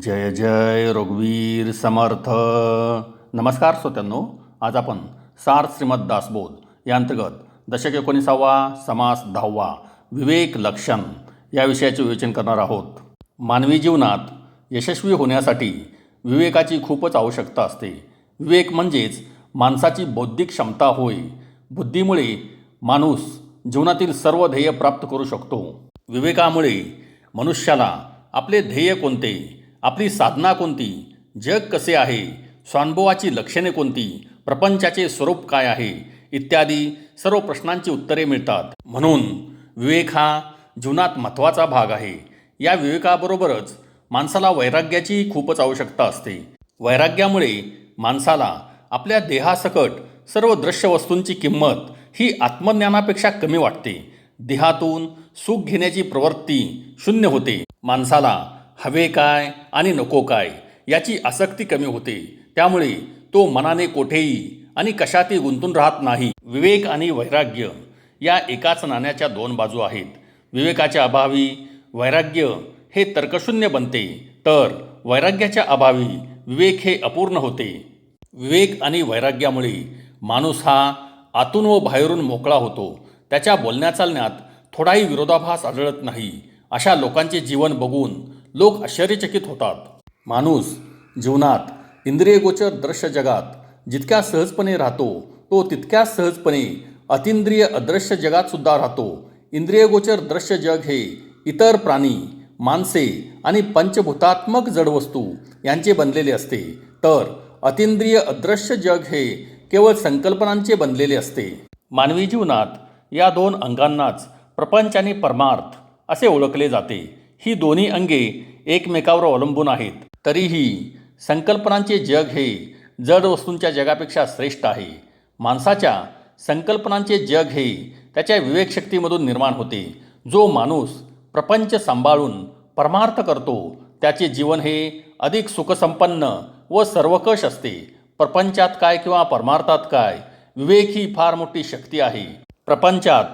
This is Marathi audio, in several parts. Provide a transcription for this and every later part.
जय जय रघुवीर समर्थ. नमस्कार श्रोत्यांनो आज आपण सार श्रीमद दासबोध या अंतर्गत दशक एकोणीसावा समास दहावा विवेक लक्षण या विषयाचे विवेचन करणार आहोत. मानवी जीवनात यशस्वी होण्यासाठी विवेकाची खूपच आवश्यकता असते. विवेक म्हणजेच माणसाची बौद्धिक क्षमता होय. बुद्धीमुळे माणूस जीवनातील सर्व ध्येय प्राप्त करू शकतो. विवेकामुळे मनुष्याला आपले ध्येय कोणते? आपली साधना कोणती? जग कसे आहे? स्वानुभवाची लक्षणे कोणती? प्रपंचाचे स्वरूप काय आहे? इत्यादी सर्व प्रश्नांची उत्तरे मिळतात. म्हणून विवेक हा जीवनात महत्त्वाचा भाग आहे. या विवेकाबरोबरच माणसाला वैराग्याची खूपच आवश्यकता असते. वैराग्यामुळे माणसाला आपल्या देहासकट सर्व दृश्य वस्तूंची किंमत ही आत्मज्ञानापेक्षा कमी वाटते. देहातून सुख घेण्याची प्रवृत्ती शून्य होते. माणसाला हवे काय आणि नको काय याची आसक्ती कमी होते. त्यामुळे तो मनाने कोठेही आणि कशातही गुंतून राहत नाही. विवेक आणि वैराग्य या एकाच नाण्याच्या दोन बाजू आहेत. विवेकाच्या अभावी वैराग्य हे तर्कशून्य बनते. तर वैराग्याच्या अभावी विवेक हे अपूर्ण होते. विवेक आणि वैराग्यामुळे माणूस हा आतून व बाहेरून मोकळा होतो. त्याच्या बोलण्या चालण्यात थोडाही विरोधाभास आढळत नाही. अशा लोकांचे जीवन बघून लोक आश्चर्यचकित होतात. माणूस जीवनात इंद्रियगोचर दृश्य जगात जितक्या सहजपणे राहतो तो तितक्या सहजपणे अतिंद्रिय अदृश्य जगात सुद्धा राहतो. इंद्रियगोचर दृश्य जग हे इतर प्राणी माणसे आणि पंचभूतात्मक जडवस्तू यांचे बनलेले असते. तर अतिंद्रिय अदृश्य जग हे केवळ संकल्पनांचे बनलेले असते. मानवी जीवनात या दोन अंगांनाच प्रपंच आणि परमार्थ असे ओळखले जाते. ही दोन्ही अंगे एकमेकावर अवलंबून आहेत. तरीही संकल्पनांचे जग हे जड वस्तूंच्या जगापेक्षा श्रेष्ठ आहे. माणसाच्या संकल्पनांचे जग हे त्याच्या विवेकशक्तीमधून निर्माण होते. जो माणूस प्रपंच सांभाळून परमार्थ करतो त्याचे जीवन हे अधिक सुखसंपन्न व सर्वकष असते. प्रपंचात काय किंवा परमार्थात काय विवेक ही फार मोठी शक्ती आहे. प्रपंचात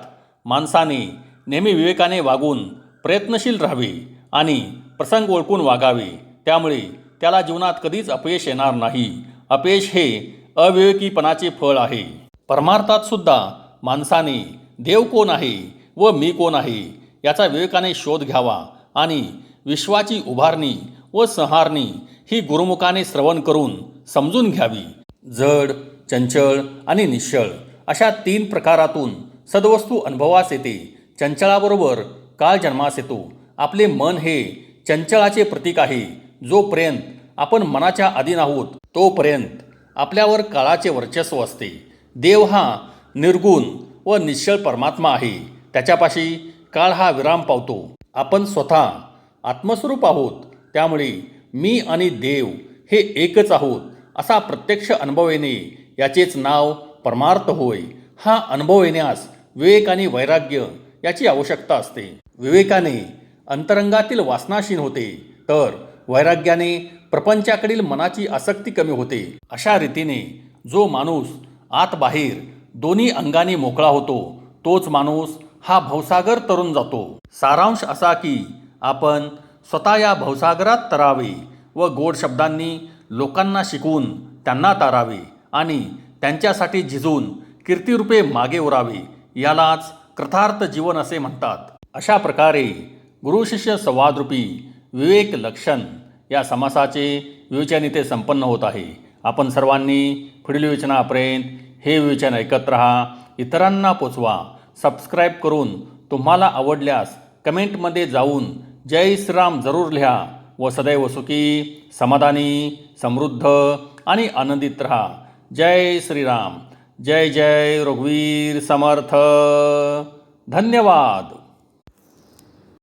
माणसाने नेहमी विवेकाने वागून प्रयत्नशील राहावे आणि प्रसंग ओळखून वागावे. त्यामुळे त्याला जीवनात कधीच अपयश येणार नाही. अपयश हे अविवेकीपणाचे फळ आहे. परमार्थात सुद्धा माणसाने देव कोण आहे व मी कोण आहे याचा विवेकाने शोध घ्यावा आणि विश्वाची उभारणी व संहारणी ही गुरुमुखाने श्रवण करून समजून घ्यावी. जड चंचळ आणि निश्चळ अशा तीन प्रकारातून सद्वस्तू अनुभवास येते. चंचळाबरोबर काळ जन्मास येतो आपले मन हे चंचळाचे प्रतीक आहे. जोपर्यंत आपण मनाच्या अधीन आहोत तोपर्यंत आपल्यावर काळाचे वर्चस्व असते. देव हा निर्गुण व निश्चळ परमात्मा आहे. त्याच्यापाशी काळ हा विराम पावतो. आपण स्वतः आत्मस्वरूप आहोत. त्यामुळे मी आणि देव हे एकच आहोत असा प्रत्यक्ष अनुभव येणे याचेच नाव परमार्थ होय. हा अनुभव येण्यास विवेक आणि वैराग्य याची आवश्यकता असते. विवेकाने अंतरंगातील वासनाशीन होते तर वैराग्याने प्रपंचाकडील मनाची आसक्ती कमी होते. अशा रीतीने जो माणूस आत बाहेर दोन्ही अंगाने मोकळा होतो तोच माणूस हा भवसागर तरून जातो. सारांश असा की आपण स्वतः या भवसागरात तरावे व गोड शब्दांनी लोकांना शिकवून त्यांना तारावे आणि त्यांच्यासाठी झिजून कीर्तिरूपे मागे उरावे यालाच कृथार्थ जीवन असे म्हणतात. अशा प्रकारे गुरुशिष्य संवादरूपी विवेक लक्षण या समासाचे विवेचन इथे संपन्न होत आहे. आपण सर्वांनी पुढील विवेचनापर्यंत हे विवेचन ऐकत राहा. इतरांना पोचवा. सबस्क्राईब करून तुम्हाला आवडल्यास कमेंटमध्ये जाऊन जय श्रीराम जरूर लिहा व सदैव सुखी समाधानी समृद्ध आणि आनंदित रहा. जय श्रीराम. जय जय रघुवीर समर्थ. धन्यवाद.